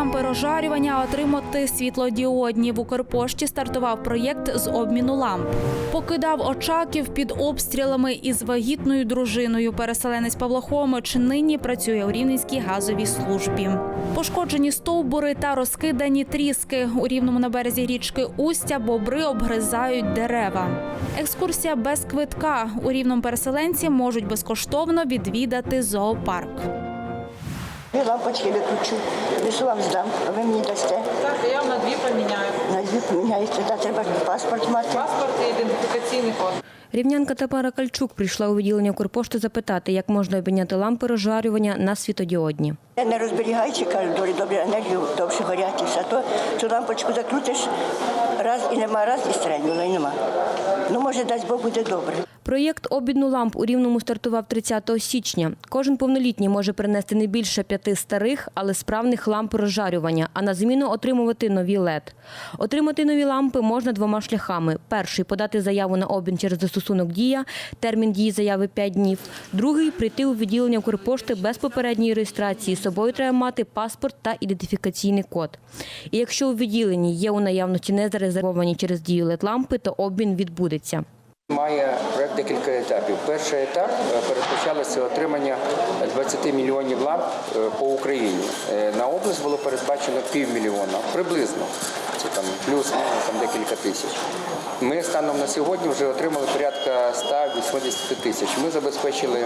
лампи розжарювання, отримати світлодіодні. В Укрпошті стартував проєкт з обміну ламп. Покидав очаків під обстрілами із вагітною дружиною. Переселенець Павло Хомич нині працює у Рівненській газовій службі. Пошкоджені стовбури та розкидані тріски. У рівному на березі річки Устя бобри обгризають дерева. Екскурсія без квитка. У рівному переселенці можуть безкоштовно відвідати зоопарк. Я лампочки виключу. Лишу вам здам, а ви мені дасте. Так, я вам на дві поміняю. На дві поміняєте, та треба ж паспорт мати. Паспорт і ідентифікаційний код. Рівнянка Тамара Кальчук прийшла у відділення Укрпошти запитати, як можна обміняти лампи розжарювання на світодіодні. Не розберігаючи, кажуть, добре, добре, енергію довше горять і все. То цю лампочку закрутиш, раз і нема, раз і стрельнула, і нема. Ну, може, дасть Бог буде добре. Проєкт обміну ламп у Рівному стартував 30 січня. Кожен повнолітній може принести не більше п'яти старих, але справних ламп розжарювання, а на заміну отримувати нові LED. Отримати нові лампи можна двома шляхами. Перший – подати заяву на обмін через застосунок «Дія», термін дії заяви 5 днів. Другий – прийти у відділення Укрпошти без попередньої реєстрації. З собою треба мати паспорт та ідентифікаційний код. І якщо у відділенні є у наявності не зарезервовані через дію LED-лампи, то обмін відбудеться. Має проект декілька етапів. Перший етап е, передбачалося отримання 20 мільйонів ламп е, по Україні. Е, На область було передбачено півмільйона, приблизно. Це там плюс-мінус там декілька тисяч. Ми станом на сьогодні вже отримали порядка 180 тисяч. Ми забезпечили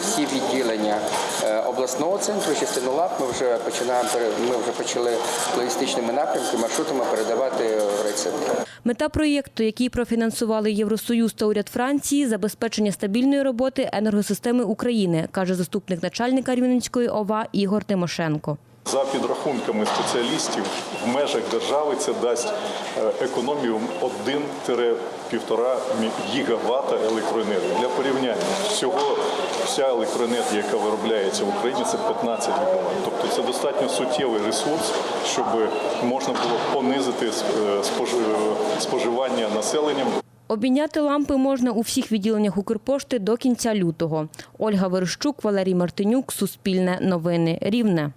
всі відділення е, обласного центру, частину ламп. Ми вже починаємо ми вже почали логістичними напрямками, маршрутами передавати в райцентри. Мета проєкту, який профінансували Євросоюз та уряд Франції, забезпечення стабільної роботи енергосистеми України, каже заступник начальника Рівненської ОВА Ігор Тимошенко. За підрахунками спеціалістів, в межах держави це дасть е, економію 1-1,5 гігавата електроенергії. Для порівняння всього вся електроенергія, яка виробляється в Україні, це 15 гігават. Тобто це достатньо суттєвий ресурс, щоб можна було понизити е, споживання населенням. Обміняти лампи можна у всіх відділеннях Укрпошти до кінця лютого. Ольга Верещук, Валерій Мартинюк, Суспільне новини, Рівне.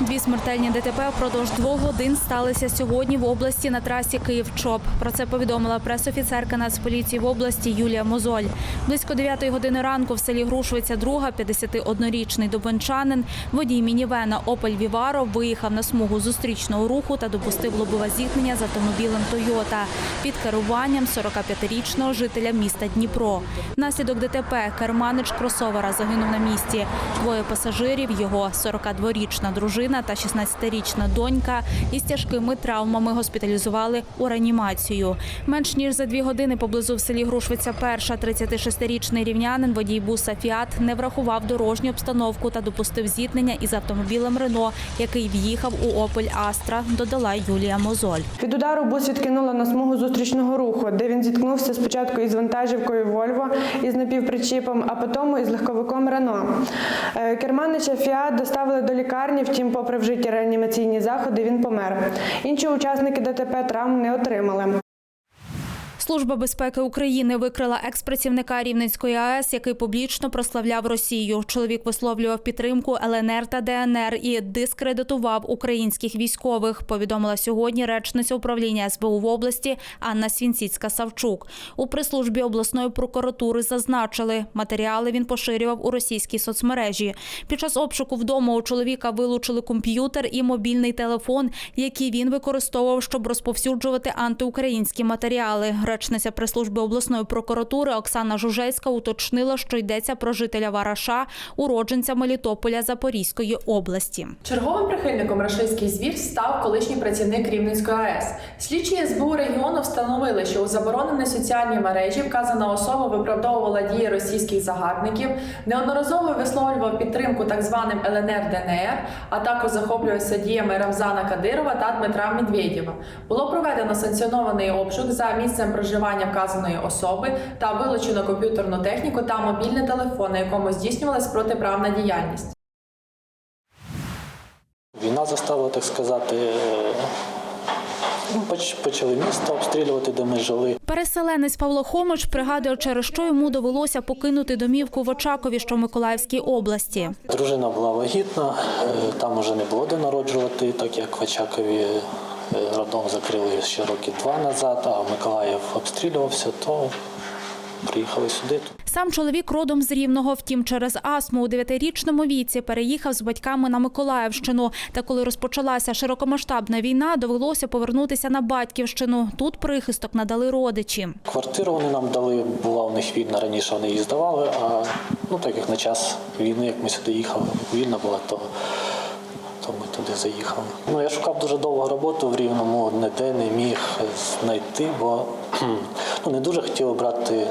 Дві смертельні ДТП впродовж двох годин сталися сьогодні в області на трасі Київ-Чоп. Про це повідомила пресофіцерка Нацполіції в області Юлія Мозоль. Близько 9 години ранку в селі Грушвиця друга 51-річний дубенчанин, водій мінівена Опель Віваро виїхав на смугу зустрічного руху та допустив лобове зіткнення з автомобілем Тойота під керуванням 45-річного жителя міста Дніпро. Внаслідок ДТП керманич кросовера загинув на місці. Двоє пасажирів, його 42-річна дружина та 16-річна донька із тяжкими травмами госпіталізували у реанімацію. Менш ніж за дві години поблизу в селі Грушвиця перша 36-річний рівнянин водій буса Фіат не врахував дорожню обстановку та допустив зіткнення із автомобілем Рено, який в'їхав у Опель Астра. Додала Юлія Мозоль. Від удару бус відкинуло на смугу зустрічного руху, де він зіткнувся спочатку із вантажівкою Вольво із напівпричіпом, а потім із легковиком Рено. Е, Керманича Фіат доставили до лікарні, втім, попри вжиті реанімаційні заходи, він помер. Інші учасники ДТП травм не отримали. Служба безпеки України викрила експрацівника Рівненської АЕС, який публічно прославляв Росію. Чоловік висловлював підтримку ЛНР та ДНР і дискредитував українських військових. Повідомила сьогодні речниця управління СБУ в області Анна Свінціцька Савчук. У прес-службі обласної прокуратури зазначили, матеріали він поширював у російській соцмережі. Під час обшуку вдома у чоловіка вилучили комп'ютер і мобільний телефон, які він використовував, щоб розповсюджувати антиукраїнські матеріали. Речниця прес-служби обласної прокуратури Оксана Жужельська уточнила, що йдеться про жителя Вараша, уродженця Мелітополя Запорізької області. Черговим прихильником рашистських звір став колишній працівник Рівненської АЕС. Слідчі СБУ регіону встановили, що у забороненій соціальній мережі вказана особа виправдовувала дії російських загарбників, неодноразово висловлював підтримку так званим ЛНР ДНР, а також захоплювався діями Рамзана Кадирова та Дмитра Медведєва. Було проведено санкціонований обшук за місцем проживання вказаної особи та вилучено комп'ютерну техніку та мобільний телефон, на якому здійснювалась протиправна діяльність. Війна заставила, так сказати, е, Ну, Почали місто обстрілювати, де ми жили. Переселенець Павло Хомич пригадує, через що йому довелося покинути домівку в Очакові, що в Миколаївській області. Дружина була вагітна, е, там уже не було де народжувати, так як в Очакові роддом закрили ще роки два назад, а Миколаїв обстрілювався, то приїхали сюди. Сам чоловік родом з Рівного, втім, через астму у дев'ятирічному віці переїхав з батьками на Миколаївщину. Та коли розпочалася широкомасштабна війна, довелося повернутися на батьківщину. Тут прихисток надали родичі. Квартиру вони нам дали, була у них вільна, раніше вони її здавали, а ну, так як на час війни, як ми сюди їхали, вільна була, то, то ми туди заїхали. Ну, я шукав дуже довго роботу в Рівному, ніде не міг знайти, бо ну, не дуже хотіли брати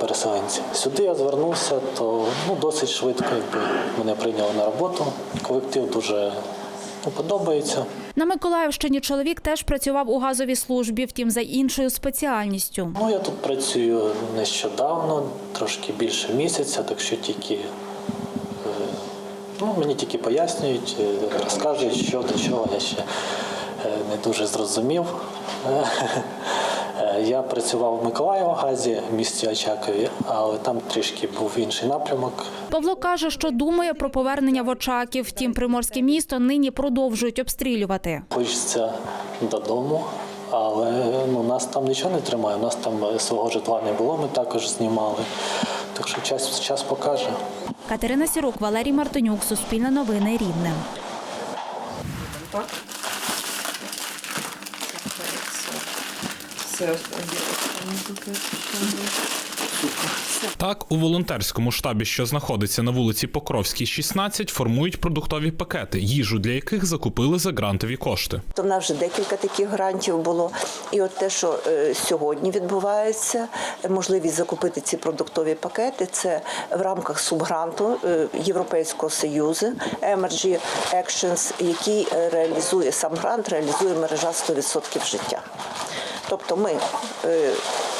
переселенців. Сюди я звернувся, то ну, досить швидко якби, мене прийняли на роботу. Колектив дуже ну, подобається. На Миколаївщині чоловік теж працював у газовій службі, втім за іншою спеціальністю. Ну, я тут працюю нещодавно, трошки більше місяця, так що тільки ну, мені тільки пояснюють, е, розказують, що до чого я ще е, не дуже зрозумів. Е, Я працював в Миколаєвогазі в місті Очакові, але там трішки був інший напрямок. Павло каже, що думає про повернення в Очаків. Втім, приморське місто нині продовжують обстрілювати. Хочеться додому, але ну, нас там нічого не тримає. У нас там е, свого житла не було, ми також знімали. Так що час, час покаже. Катерина Сірук, Валерій Мартинюк, Суспільне новини Рівне. Так, у волонтерському штабі, що знаходиться на вулиці Покровській, 16, формують продуктові пакети, їжу для яких закупили за грантові кошти. То в нас вже декілька таких грантів було. І от те, що е, сьогодні відбувається, можливість закупити ці продуктові пакети, це в рамках субгранту е, Європейського союзу Emergy Actions, який е, реалізує сам грант, реалізує мережа 100% життя. Тобто ми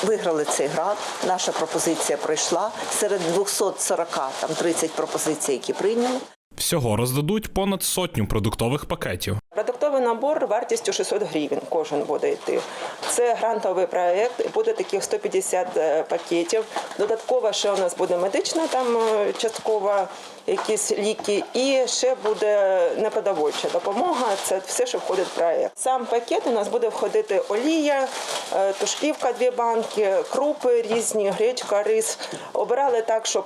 виграли цей грант, наша пропозиція пройшла серед 240, там 30 пропозицій, які прийняли. Всього роздадуть понад сотню продуктових пакетів. Продуктовий набор вартістю 600 гривень кожен буде йти. Це грантовий проект, буде таких 150 е, пакетів. Додатково ще у нас буде медична там е, часткова якісь ліки, і ще буде непродовольча допомога. Це все, що входить в проект. Сам пакет у нас буде входити олія, е, тушківка, дві банки, крупи різні, гречка, рис. Обирали так, щоб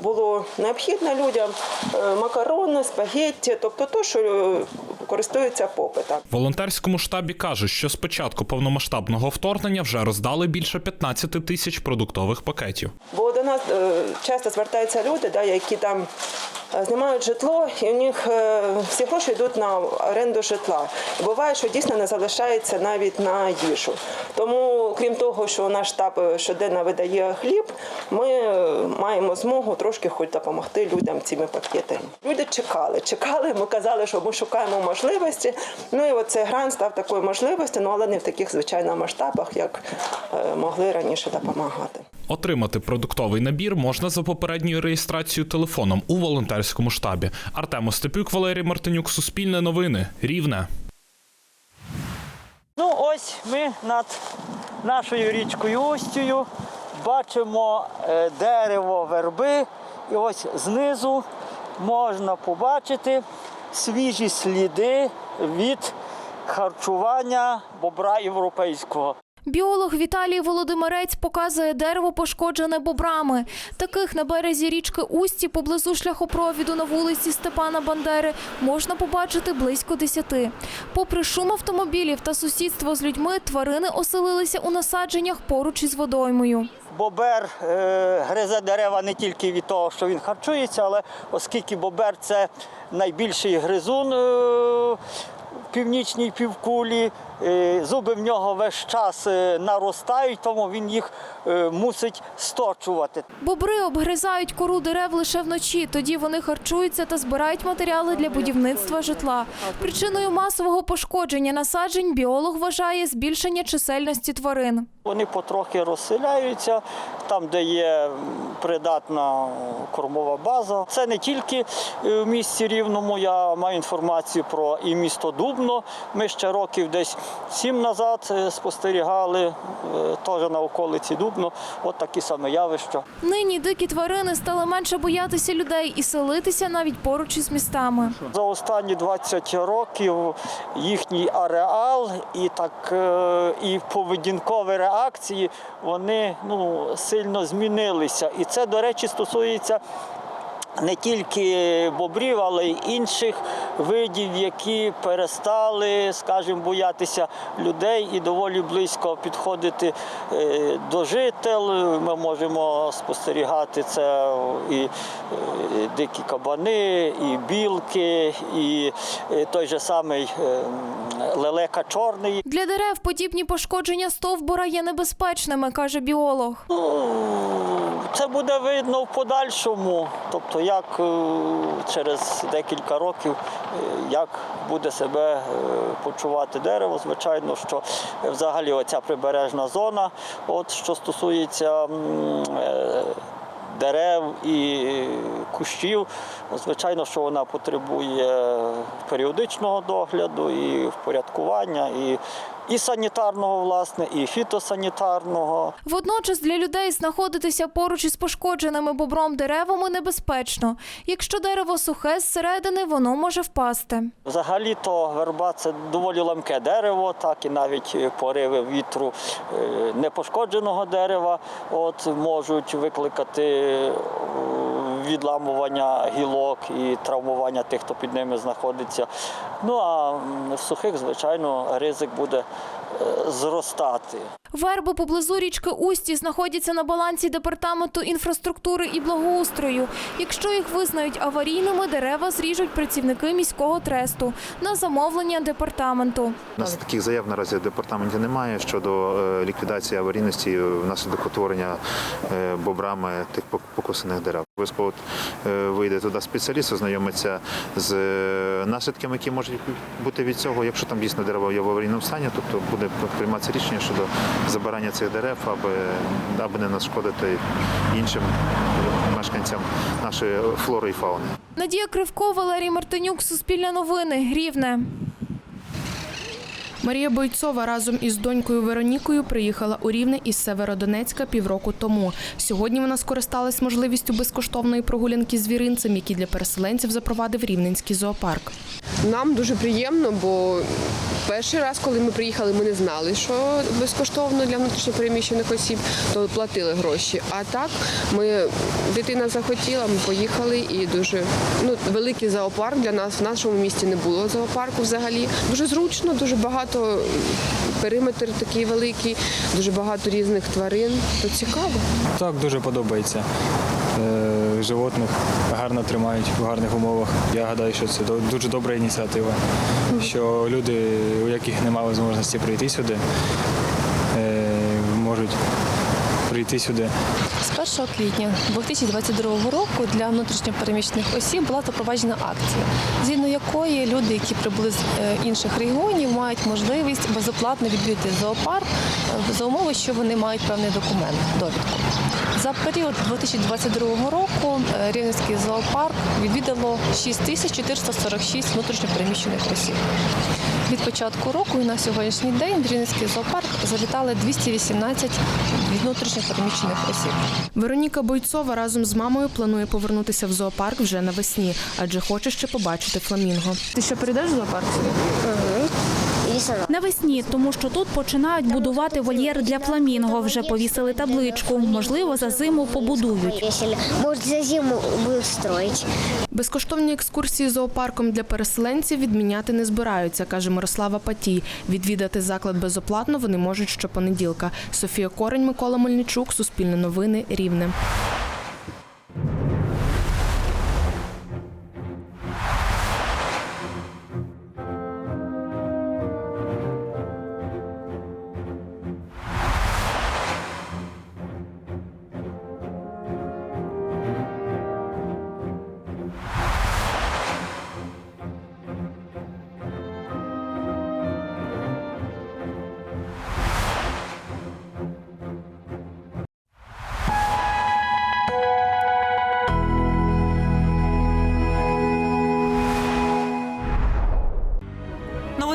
було необхідно людям макарони, спагетті, тобто то, що користується попитом. Волонтерському штабі кажуть, що з початку повномасштабного вторгнення вже роздали більше 15 тисяч продуктових пакетів. Бо до нас е, часто звертаються люди, да, які там е, знімають житло, і у них е, всі гроші йдуть на оренду житла. Буває, що дійсно не залишається навіть на їжу. Тому, крім того, що наш штаб щоденно видає хліб, ми е, маємо змогу трошки хоч допомогти людям цими пакетами. Люди чекали, чекали. Ми казали, що ми шукаємо можливості. Ну і оцей грант став такою можливістю, ну але не в таких звичайно масштабах, як е, могли раніше допомагати. Отримати продуктовий набір можна за попередньою реєстрацією телефоном у волонтерському штабі. Артем Остапюк, Валерій Мартинюк, Суспільне новини, Рівне. Ну, ось ми над нашою річкою Устю бачимо е, дерево верби, і ось знизу можна побачити свіжі сліди від харчування бобра європейського. Біолог Віталій Володимирець показує дерево, пошкоджене бобрами. Таких на березі річки Усті поблизу шляхопровіду на вулиці Степана Бандери можна побачити близько десяти. Попри шум автомобілів та сусідство з людьми, тварини оселилися у насадженнях поруч із водоймою. Бобер е, гризе дерева не тільки від того, що він харчується, але оскільки бобер це найбільший гризун е, в північній півкулі, зуби в нього весь час е, наростають, тому він їх е, мусить сточувати. Бобри обгризають кору дерев лише вночі. Тоді вони харчуються та збирають матеріали для будівництва житла. Причиною масового пошкодження насаджень біолог вважає збільшення чисельності тварин. Вони потрохи розселяються там, де є придатна кормова база. Це не тільки е, в місті Рівному. Я маю інформацію про і місто Дубно. Ми ще років десь сім назад е, спостерігали е, теж на околиці Дубно. От такі саме явища. Нині дикі тварини стали менше боятися людей і селитися навіть поруч із містами. За останні 20 років їхній ареал і так е, і поведінкові реакції вони ну, сильно змінилися. І це, до речі, стосується. Не тільки бобрів, але й інших видів, які перестали, скажімо, боятися людей і доволі близько підходити е, до жител. Ми можемо спостерігати це і е, дикі кабани, і білки, і е, той же самий лелека чорний. Для дерев подібні пошкодження стовбура є небезпечними, каже біолог. Ну, Це буде видно в подальшому, тобто як е, через декілька років, е, як буде себе е, почувати дерево. Звичайно, що взагалі оця прибережна зона, от що стосується дерев і кущів, звичайно, що вона потребує періодичного догляду і впорядкування, і, і санітарного, власне, і фітосанітарного. Водночас для людей знаходитися поруч із пошкодженими бобром деревами небезпечно. Якщо дерево сухе зсередини, воно може впасти. Взагалі-то верба це доволі ламке дерево, так і навіть пориви вітру е, непошкодженого дерева от, можуть викликати відламування гілок і травмування тих, хто під ними знаходиться. Ну а в сухих, звичайно, ризик буде е, зростати. Верби поблизу річки Усті знаходяться на балансі департаменту інфраструктури і благоустрою. Якщо їх визнають аварійними, дерева зріжуть працівники міського тресту на замовлення департаменту. У нас таких заяв наразі в департаменті немає щодо е, ліквідації аварійності внаслідок утворення е, бобрами тих пок- покосених дерев. Обов'язково е, вийде туди спеціаліст, ознайомиться з е, наслідками, які можуть бути від цього. Якщо там дійсно дерево є в аварійному стані, тобто буде прийматися рішення щодо забирання цих дерев, аби, аби не нашкодити іншим мешканцям нашої флори і фауни. Надія Кривко, Валерій Мартинюк, Суспільне новини, Рівне. Марія Бойцова разом із донькою Веронікою приїхала у Рівне із Северодонецька півроку тому. Сьогодні вона скористалась можливістю безкоштовної прогулянки з звіринцем, який для переселенців запровадив Рівненський зоопарк. Нам дуже приємно, бо перший раз, коли ми приїхали, ми не знали, що безкоштовно для внутрішньопереміщених осіб, то платили гроші. А так ми дитина захотіла, ми поїхали і дуже ну, великий зоопарк для нас. В нашому місті не було зоопарку взагалі. Дуже зручно, дуже багато периметр такий великий, дуже багато різних тварин. То цікаво. Так, дуже подобається. Е, Животних гарно тримають в гарних умовах. Я гадаю, що це дуже добра ініціатива, що люди, у яких немає можливості прийти сюди, е, можуть прийти сюди. З 1 квітня 2022 року для внутрішньопереміщених осіб була запроваджена акція, згідно якої люди, які прибули з е, інших регіонів, мають можливість безоплатно відвідати зоопарк е, за умови, що вони мають певний документ, довідку. За період 2022 року е, Рівненський зоопарк відвідало 6446 внутрішньопереміщених осіб. Від початку року і на сьогоднішній день в Рівненський зоопарк завітали 218 внутрішньопереміщених осіб. Вероніка Бойцова разом з мамою планує повернутися в зоопарк вже навесні, адже хоче ще побачити фламінго. Ти ще прийдеш в зоопарк? Навесні, тому що тут починають будувати вольєр для фламінго. Вже повісили табличку. Можливо, за зиму побудують. Может, за зиму будут строить. Безкоштовні екскурсії зоопарком для переселенців відміняти не збираються, каже Мирослава Патій. Відвідати заклад безоплатно вони можуть щопонеділка. Софія Корень, Микола Мельничук, Суспільне новини, Рівне.